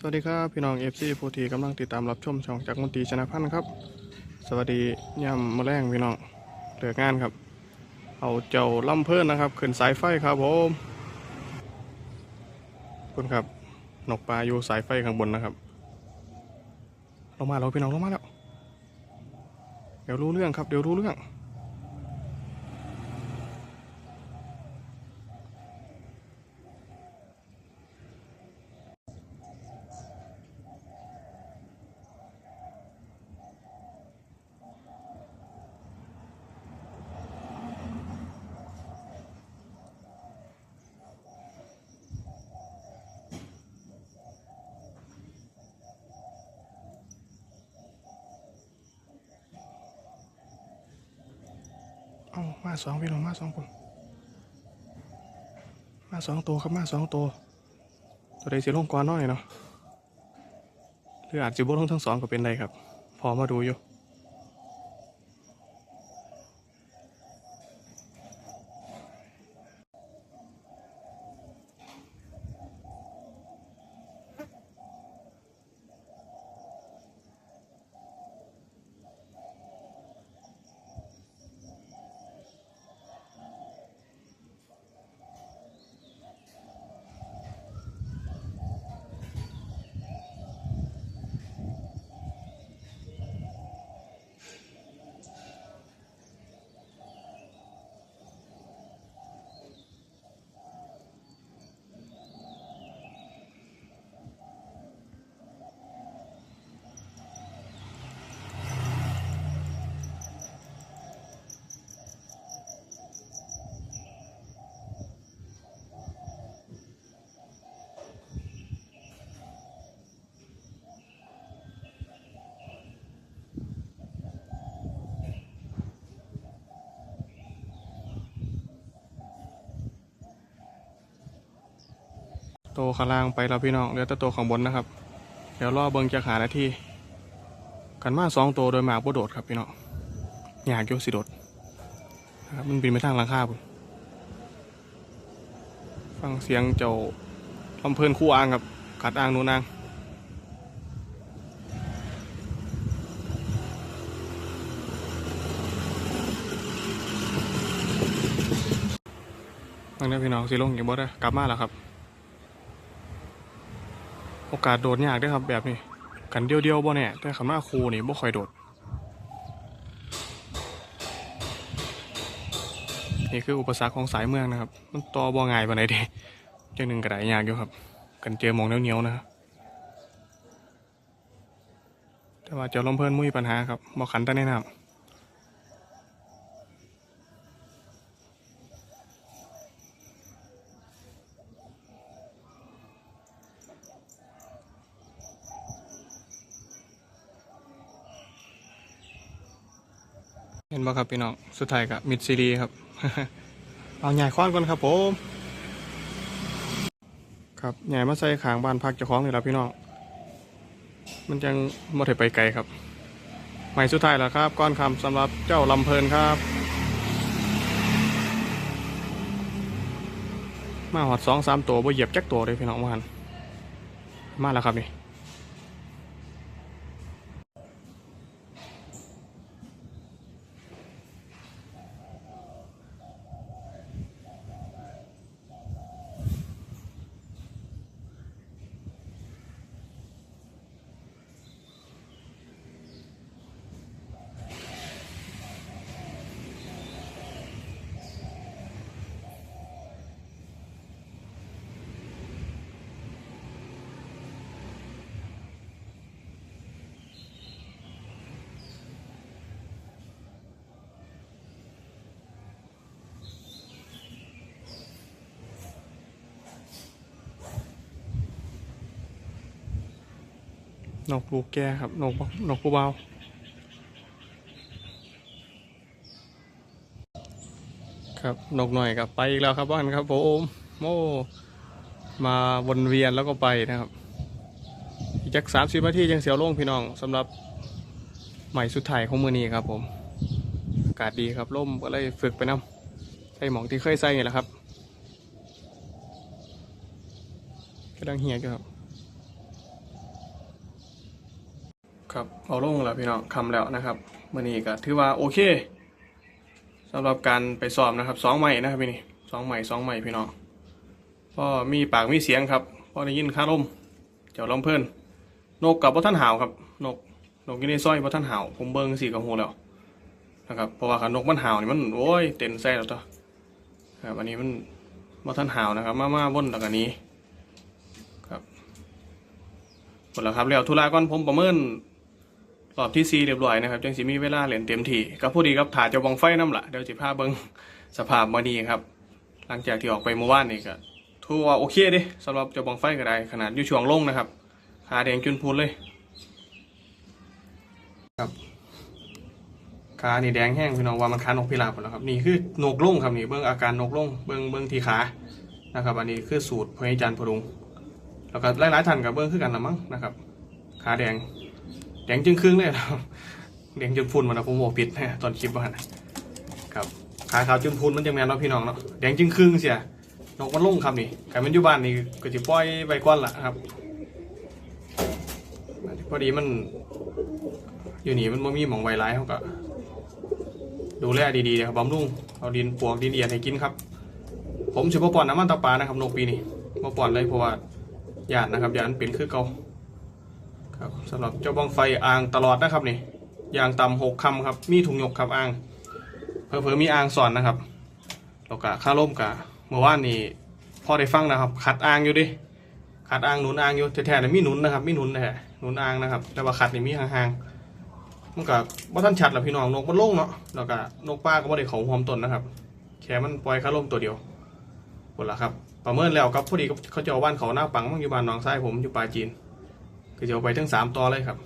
สวัสดีครับ พี่น้องเอฟซีผู้ที่กำลังติดตามรับชมช่องจากมนตรีชนะพันธ์ครับ สวัสดียามมะแรงพี่น้องเลือกงานครับ เอาเจ้าล่ำเพิ่นนะครับขึ้นสายไฟครับผมคุณครับนกปลาอยู่สายไฟข้างบนนะครับลงมาแล้วพี่น้องลงมาแล้วเดี๋ยวรู้เรื่องครับเดี๋ยวรู้เรื่อง มาสองพี่น้องมาสองคนมาสองตัวครับมาสองตัวตัวใดสิลงก่อนน้อยเนาะหรืออาจจะบ่ลงทั้งสองก็เป็นได้ครับ พอมาดูอยู่ ตัวข้างล่างไปแล้วพี่น้องเหลือแต่ตัวข้างบนนะครับ เดี๋ยวรอเบิงจะหานาทีกันมาสองตัวโดยหมากบ่โดดครับพี่น้องอยากโยสิโดดนะครับมันบินไปทางหลังคาพุ่นฟังเสียงเจ้าลำเพลินคู่อ่างครับกัดอ่างนูนางฟังได้พี่น้องสิลงอย่างบ่ได้กลับมาแล้วครับ โอกาสโดดยากด้วยครับแบบนี้ กันเดียวๆบ่เนี่ยแต่ขันมาครูนี่บ่ค่อยโดด นี่คืออุปสรรคของสายเมืองนะครับ มันต่อบ่ง่ายปานใดเด้จังหนึ่งกระไดยากอยู่ครับ กันเจอมองเหนียวๆนะครับแต่ว่าเจ้าลมเพิ่นมุ้ยปัญหาครับบ่ขันแต่ในน้ำ เห็นบ่ครับพี่น้อง สุดท้ายกับมิดซีรีครับ เอาใหญ่ค้อนก่อนครับผม ครับใหญ่มาใส่ขางบ้านพักเจ้าของนี่แหละพี่น้อง มันจังบ่ได้ไปไกลครับ ใหม่สุดท้ายแล้วครับ ก้อนคำสำหรับเจ้าลำเพลินครับ มาหอดสองสามตัวบ่เหยียบจักตัวเลยพี่น้องมาหันมาแล้วครับนี่ นกลูกแก่ครับ นกนกผู้เบาครับนกหน่อยครับไปอีกแล้วครับบ้านครับผมโมมาวนเวียนแล้วก็ไปนะครับอีกจักสามสิบนาทียังเสียวโล่งพี่น้องสำหรับใหม่สุดท้ายของมือนี้ครับ ผมอากาศดีครับร่มก็เลยฝึกไปน้ำใส่หมองที่เคยใส่นี่แหละครับกำลังเหียอยู่ครับ ครับเอาลงแล้วพี่น้องคำแล้วนะครับมื่อนี้ก็ถือว่าโอเคสำหรับการไปสอบนะครับสองใหม่นะครับพี่นี่สองใหม่สองใหม่พี่น้องก็มีปากมีเสียงครับพอได้ยินค่าลมเจ้าลำเพิ่อนนกกับพ่ท่านหาวครับนกนกยี่ในซอยพ่ท่านหาวผมเบิ้งสี่กับหูแล้วนะครับเพราะว่าขนนกมันหาวนี่มันโอ้ยเต็นแซ่แล้วตัวครับอันนี้มันพ่ท่านหาวนะครับ มามาวนแล้วกันนี้หมดแล้วครับแล้วธุระก่อนผมประเมิน รอบที่ซีเรียบร้อยนะครับจังสิมีเวลาเล่นเต็มที่ก็พอดีครับถ่ายจะวังไฟน้ำละเดี๋ยวจิพาเบิงสภาพมาดีครับ หลังจากที่ออกไปเมื่อวานนี่ก็ถือว่าโอเคเด้สำหรับจะวังไฟก็ได้ขนาดอยู่ช่วงลงนะครับขาแดงจุนพูนเลยครับขานี่แดงแห้งพี่น้องว่ามันขานกพิราบหมดแล้วครับนี่คือนกลงครับนี่เบิ้งอาการนกลงเบิ้งเบิ้งที่ขานะครับ อันนี้คือสูตรพระอาจารย์พรุงแล้วก็หลายๆท่านกับเบิ้งคือกันละมั้งนะครับ ขาแดง แดงจึงครึ่งเลยนะครับแดงจนพุ่นมานะผมบอกผิดนะตอนคลิปว่านะครับขาขาวจนพุ่นมันจะแมนเนาะพี่น้องเนาะแดงจึงครึ่งเสียนกมันลงครับนี่ใครมันอยู่บ้านนี่ก็จะปล่อยใบก้อนละครับพอดีมัน อยู่นี่มันไม่มีหมองไวร้ายเขาก็ดูแลดีๆนะครับบำรุงเอาดินปลวกดินเอียดให้กินครับ ผมสิบปอนน้ำมันตาปานะครับนกปีนี้มาปอนเลยเพราะว่าหยานนะครับหยานเป็นคือเก่า ครับสำหรับเจ้าบ้องไฟอ่างตลอดนะครับนี่ยางต่ำหกคำครับ มีถุงหยกครับอ่างเพิ่มมีอ่างสอนนะครับแล้วก็ค่าร่มกะเมื่อวานนี้พอได้ฟังนะครับขัดอ่างอยู่ดิขัดอ่างหนุนอ่างอยู่แท้ๆเนี่ยมีหนุนนะครับมีหนุนแท้หนุนอ่างนะครับ แต่ว่าขัดนี่มีห่างๆมันก็บ่ท่านชัดหรอพี่น้องนกมันโล่งเนาะแล้วก็นกป้าก็บ่ได้เขาหอมตนนะครับแค่มันปล่อยค่าร่มตัวเดียวหมดละครับประเมินแล้วครับพอดีเขาจะเอาบ้านเขาหน้าปังมั่งอยู่บ้านหนองทรายผมอยู่ปลาจีน ก็จะเอาไปทั้งสามต่อเลยครับ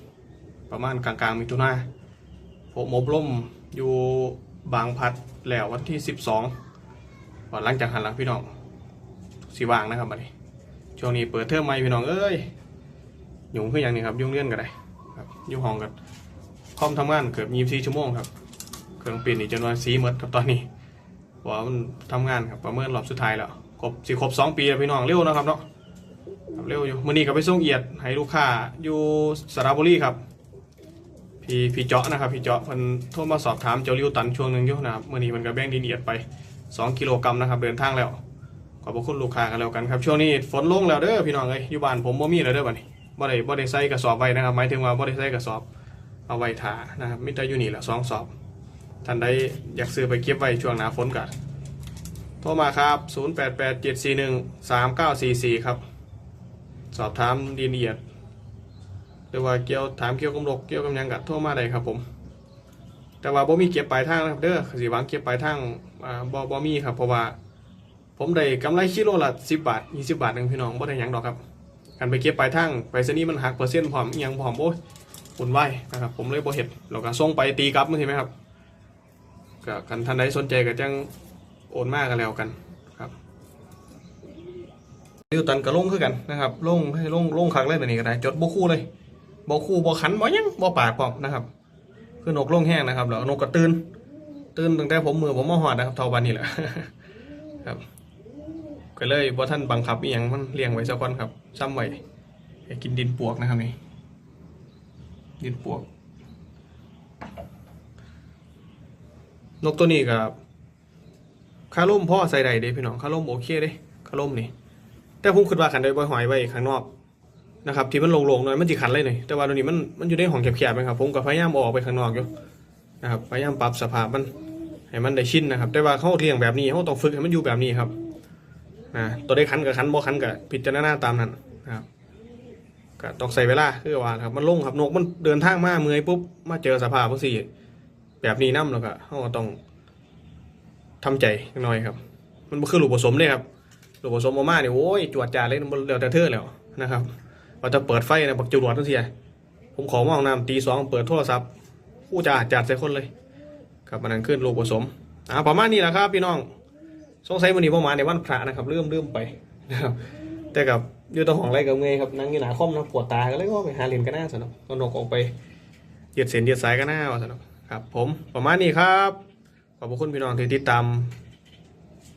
ประมาณกลางๆมิถุนาผมอบรมอยู่บางพัดแล้ววันที่สิบสองวันหลังจากหันหลังพี่น้องสีว่างนะครับบัดนี้ช่วงนี้เปิดเทอมใหม่พี่น้องเอ้ยยุ่งขึ้นอย่างนี้ครับยุ่งเลื่อนกันได้ครับยุ่งห้องกันคอมทำงานเกือบยี่สิบสี่ชั่วโมงครับเครื่องปลี่นอีกจนวันสีหมดครับตอนนี้เพราะว่ามันทำงานครับประเมินรอบสุดท้ายแล้วครบสิครบสองปีแล้วพี่น้องเร็วนะครับเนาะ ครับเร็วอยู่มื่อนี้ก็ไปส่งเอียดให้ลูกค้าอยู่สระบุรีครับ พี่พี่เจาะนะครับพี่เจาะมันโทรมาสอบถามเจ้าริ้วตันช่วงหนึ่งอยู่นะครับมื่อนี้มันก็แบ่งดินเอียดไป 2 กิโลกรัมนะครับเดินทางแล้วขอบคุณลูกค้ากันแล้วกันครับ ช่วงนี้ฝนลงแล้วเด้อพี่น้องเอ้ยอยู่บ้านผมบ่มีแล้วเด้อบัดนี้บ่ได้บ่ได้ใส่กระสอบไว้นะครับหมายถึงว่าบ่ได้ใส่กระสอบเอาไว้ถานะครับมิตรอยู่นี่แหละสองสอบท่านใดอยากซื้อไปเก็บไว้ช่วงหน้าฝนกันโทรมาครับ 0887413944 ครับ สอบถามดีละเอียดหรือว่าเกี่ยวถามเกี่ยวกับโรคเกี่ยวกับยังกัโทรมาได้ครับผม แต่ว่าบ่มีเก็บปลายทางนะครับเด้อสิหวังเก็บปลายทางบ่บ่มีครับ เพราะว่าผมได้กำไรกิโลละ10บาท20บาทหนึงพี่น้องบ่ได้ยังดอกครับการไปเก็บปลายทางไปซนี่มันหักเปอร์เซ็นต์พร้อมยังพร้อมโอ้ยปุ่นไหวนะครับผมเลยบ่เฮ็ดแล้วก็ส่งไปตีกลับมึงเห็นไหมครับก็คันท่านใดสนใจก็จังโอนมากกันแล้วกัน ครับริวตันกับลงคือกันนะครับลงให้ลงลงครั้งเลยแบบนี้ก็ได้จดโบคู่เลยโบคู่โบขันบ่ยังบ่ปากพร้อมนะครับคือนกลงแห้งนะครับแล้วนกก็ตื่นตื่นตั้งแต่ผมมือผมมาหอดนะครับเท่าวันนี้แหละครับก็เลยบ่ท่านบังคับอีหยังมันเลี้ยงไว้สักวันครับซ้ำไว้ให้กินดินปวกนะครับนี่ดินปวก นกตัวนี้กับคาร่มพ่อใส่ใดเด้พี่น้องคาร่มโอเคเด้คาร่มนี่ แต่ผมคิดว่าขันได้บ่อยหอยไว้ข้างนอกนะครับที่มันโลงๆหน่อยมันจิขันเลยหน่อยแต่ว่าตัวนี้มันมันอยู่ในห้องแคบๆนะครับผมก็พยายามออกไปข้างนอกอยู่นะครับพยายามปรับสภาพมันให้มันได้ชินนะครับ แต่ว่าเขาเลี้ยงแบบนี้เขาต้องฝึกให้มันอยู่แบบนี้ครับนะตัวได้ขันกับขันบ่ขันกับพิจารณาตามนั้นนะครับก็ต้องใส่เวลาคือว่าครับมันลงครับนกมันเดินทางมาเมื่อยปุ๊บมาเจอสภาพพวกสี่แบบนี้น้ำแล้วก็เขาก็ต้องทำใจหน่อยครับ มันคือหลูกผสมเลยครับ ลูกผสมมาม่าเนี่ยโอ้ยจวดจ่าเลยมันเดี๋ยวแต่เธอแล้วนะครับเราจะเปิดไฟนะบักจรวดทั้งเสียผมขอมาห้องน้ำตีสองเปิดโทรศัพท์ผู้จ่าจัดใส่คนเลยครับมันนั้นขึ้นลูกผสมอ่าประมาณนี้แหละครับพี่น้องสงสัยวันนี้ประมาณในวันพระนะครับเริ่มเริ่มไปนะครับแต่กับอยู่ตัวของไรกับเงยครับนั่งอยู่หนาคอมนะปวดตาก็เลยก็ไปหาเหรียญกันหน้าสนุกก็นกออกไปเหยียดเส้นเหยียดสายกันหน้าว่าสนุกครับผมประมาณนี้ครับขอบคุณพี่น้องที่ติดตาม